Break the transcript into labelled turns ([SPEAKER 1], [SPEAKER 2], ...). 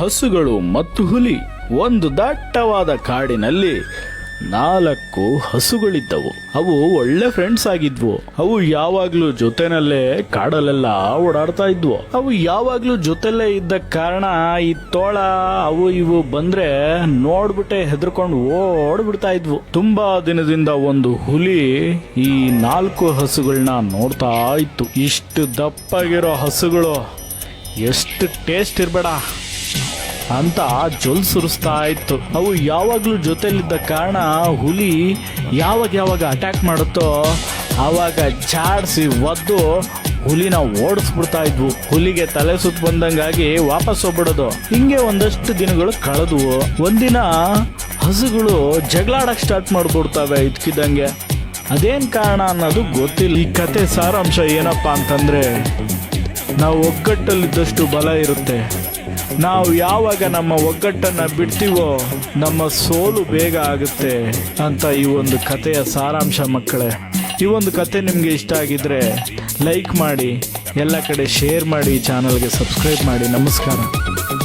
[SPEAKER 1] ಹಸುಗಳು ಮತ್ತು ಹುಲಿ ಒಂದು ದಟ್ಟವಾದ ಕಾಡಿನಲ್ಲಿ ನಾಲ್ಕು ಹಸುಗಳಿದ್ದವು. ಅವು ಒಳ್ಳೆ ಫ್ರೆಂಡ್ಸ್ ಆಗಿದ್ವು. ಅವು ಯಾವಾಗ್ಲೂ ಜೊತೆನಲ್ಲೇ ಕಾಡಲ್ಲೆಲ್ಲ ಓಡಾಡ್ತಾ ಇದ್ವು. ಅವು ಯಾವಾಗ್ಲೂ ಜೊತೆಲ್ಲೇ ಇದ್ದ ಕಾರಣ ಈ ತೋಳ, ಅವು ಇವು ಬಂದ್ರೆ ನೋಡ್ಬಿಟ್ಟೆ ಹೆದರ್ಕೊಂಡು ಓಡ್ಬಿಡ್ತಾ ಇದ್ವು. ತುಂಬಾ ದಿನದಿಂದ ಒಂದು ಹುಲಿ ಈ ನಾಲ್ಕು ಹಸುಗಳನ್ನ ನೋಡ್ತಾ ಇತ್ತು. ಇಷ್ಟು ದಪ್ಪಾಗಿರೋ ಹಸುಗಳು, ಎಷ್ಟು ಟೇಸ್ಟ್ ಇರ್ಬೇಡ. ಅಂತ ಜೊಲ್ ಸುರಿಸ್ತಾ ಇತ್ತು. ಅವು ಯಾವಾಗಲೂ ಜೊತೆಯಲ್ಲಿದ್ದ ಕಾರಣ ಹುಲಿ ಯಾವಾಗ ಯಾವಾಗ ಅಟ್ಯಾಕ್ ಮಾಡುತ್ತೋ ಆವಾಗ ಜಾಡಿಸಿ ಒದ್ದು ಹುಲಿನ ಓಡಿಸ್ಬಿಡ್ತಾ ಇದ್ವು. ಹುಲಿಗೆ ತಲೆ ಸುತ್ತ ಬಂದಂಗಾಗಿ ವಾಪಸ್ ಹೋಗ್ಬಿಡೋದು. ಹಿಂಗೆ ಒಂದಷ್ಟು ದಿನಗಳು ಕಳೆದ್ವು. ಒಂದಿನ ಹಸುಗಳು ಜಗಳಾಡಕ್ ಸ್ಟಾರ್ಟ್ ಮಾಡ್ಬಿಡ್ತವೆ ಇದ್ಕಿದ್ದಂಗೆ. ಅದೇನ್ ಕಾರಣ ಅನ್ನೋದು ಗೊತ್ತಿಲ್ಲ. ಈ ಕತೆ ಸಾರಾಂಶ ಏನಪ್ಪಾ ಅಂತಂದ್ರೆ, ನಾವು ಒಗ್ಗಟ್ಟಲ್ಲಿದ್ದಷ್ಟು ಬಲ ಇರುತ್ತೆ. ನಾವು ಯಾವಾಗ ನಮ್ಮ ಒಗ್ಗಟ್ಟನ್ನು ಬಿಡ್ತೀವೋ ನಮ್ಮ ಸೋಲು ಬೇಗ ಆಗುತ್ತೆ ಅಂತ ಈ ಒಂದು ಕಥೆಯ ಸಾರಾಂಶ ಮಕ್ಕಳೇ. ಈ ಒಂದು ಕತೆ ನಿಮಗೆ ಇಷ್ಟ ಆಗಿದ್ರೆ ಲೈಕ್ ಮಾಡಿ, ಎಲ್ಲ ಕಡೆ ಶೇರ್ ಮಾಡಿ ಚಾನಲ್ಗೆ ಸಬ್ಸ್ಕ್ರೈಬ್ ಮಾಡಿ. ನಮಸ್ಕಾರ.